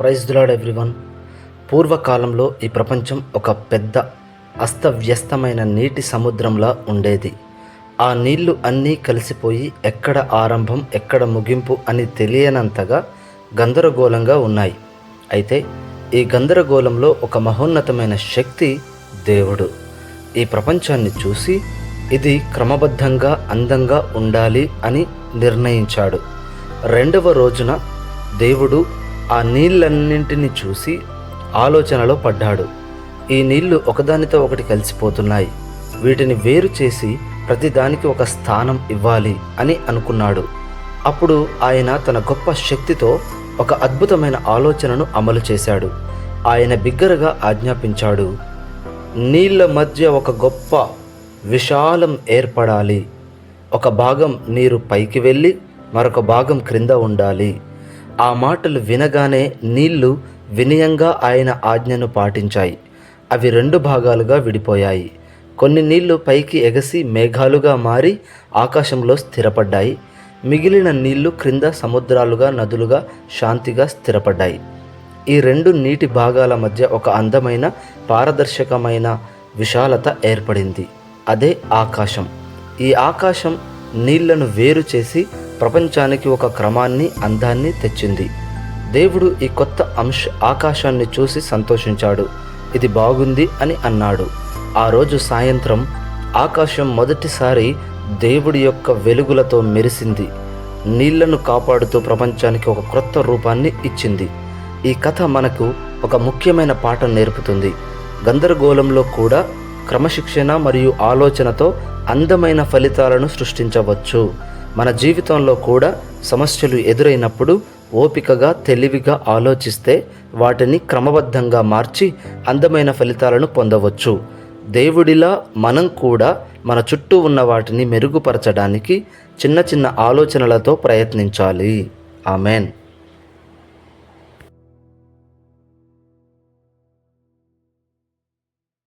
Praise దులాడ్ everyone. పూర్వకాలంలో ఈ ప్రపంచం ఒక పెద్ద అస్తవ్యస్తమైన నీటి సముద్రంలా ఉండేది. ఆ నీళ్ళు అన్నీ కలిసిపోయి ఎక్కడ ఆరంభం ఎక్కడ ముగింపు అని తెలియనంతగా గందరగోళంగా ఉన్నాయి. అయితే ఈ గందరగోళంలో ఒక మహోన్నతమైన శక్తి దేవుడు. ఈ ప్రపంచాన్ని చూసి ఇది క్రమబద్ధంగా అందంగా ఉండాలి అని నిర్ణయించాడు. రెండవ రోజున దేవుడు ఆ నీళ్ళన్నింటిని చూసి ఆలోచనలో పడ్డాడు. ఈ నీళ్ళు ఒకదానితో ఒకటి కలిసిపోతున్నాయి. వీటిని వేరు చేసి ప్రతిదానికి ఒక స్థానం ఇవ్వాలి అని అనుకున్నాడు. అప్పుడు ఆయన తన గొప్ప శక్తితో ఒక అద్భుతమైన ఆలోచనను అమలు చేశాడు. ఆయన బిగ్గరగా ఆజ్ఞాపించాడు నీళ్ళ మధ్య ఒక గొప్ప విశాలం ఏర్పడాలి. ఒక భాగం నీరు పైకి వెళ్ళి మరొక భాగం క్రింద ఉండాలి. ఆ మాటలు వినగానే నీళ్ళు వినయంగా ఆయన ఆజ్ఞను పాటించాయి. అవి రెండు భాగాలుగా విడిపోయాయి. కొన్ని నీళ్ళు పైకి ఎగసి మేఘాలుగా మారి ఆకాశంలో స్థిరపడ్డాయి. మిగిలిన నీళ్ళు క్రింద సముద్రాలుగా నదులుగా శాంతిగా స్థిరపడ్డాయి. ఈ రెండు నీటి భాగాల మధ్య ఒక అందమైన పారదర్శకమైన విశాలత ఏర్పడింది. అదే ఆకాశం. ఈ ఆకాశం నీళ్ళను వేరు చేసి ప్రపంచానికి ఒక క్రమాన్ని అందాన్ని తెచ్చింది. దేవుడు ఈ కొత్త అంశ ఆకాశాన్ని చూసి సంతోషించాడు. ఇది బాగుంది అని అన్నాడు. ఆ రోజు సాయంత్రం ఆకాశం మొదటిసారి దేవుడి యొక్క వెలుగులతో మెరిసింది. నీళ్ళను కాపాడుతూ ప్రపంచానికి ఒక క్రొత్త రూపాన్ని ఇచ్చింది. ఈ కథ మనకు ఒక ముఖ్యమైన పాఠం నేర్పుతుంది. గందరగోళంలో కూడా క్రమశిక్షణ మరియు ఆలోచనతో అందమైన ఫలితాలను సృష్టించవచ్చు. మన జీవితంలో కూడా సమస్యలు ఎదురైనప్పుడు ఓపికగా తెలివిగా ఆలోచిస్తే వాటిని క్రమబద్ధంగా మార్చి అందమైన ఫలితాలను పొందవచ్చు. దేవుడిలా మనం కూడా మన చుట్టూ ఉన్న వాటిని మెరుగుపరచడానికి చిన్న చిన్న ఆలోచనలతో ప్రయత్నించాలి. ఆమెన్.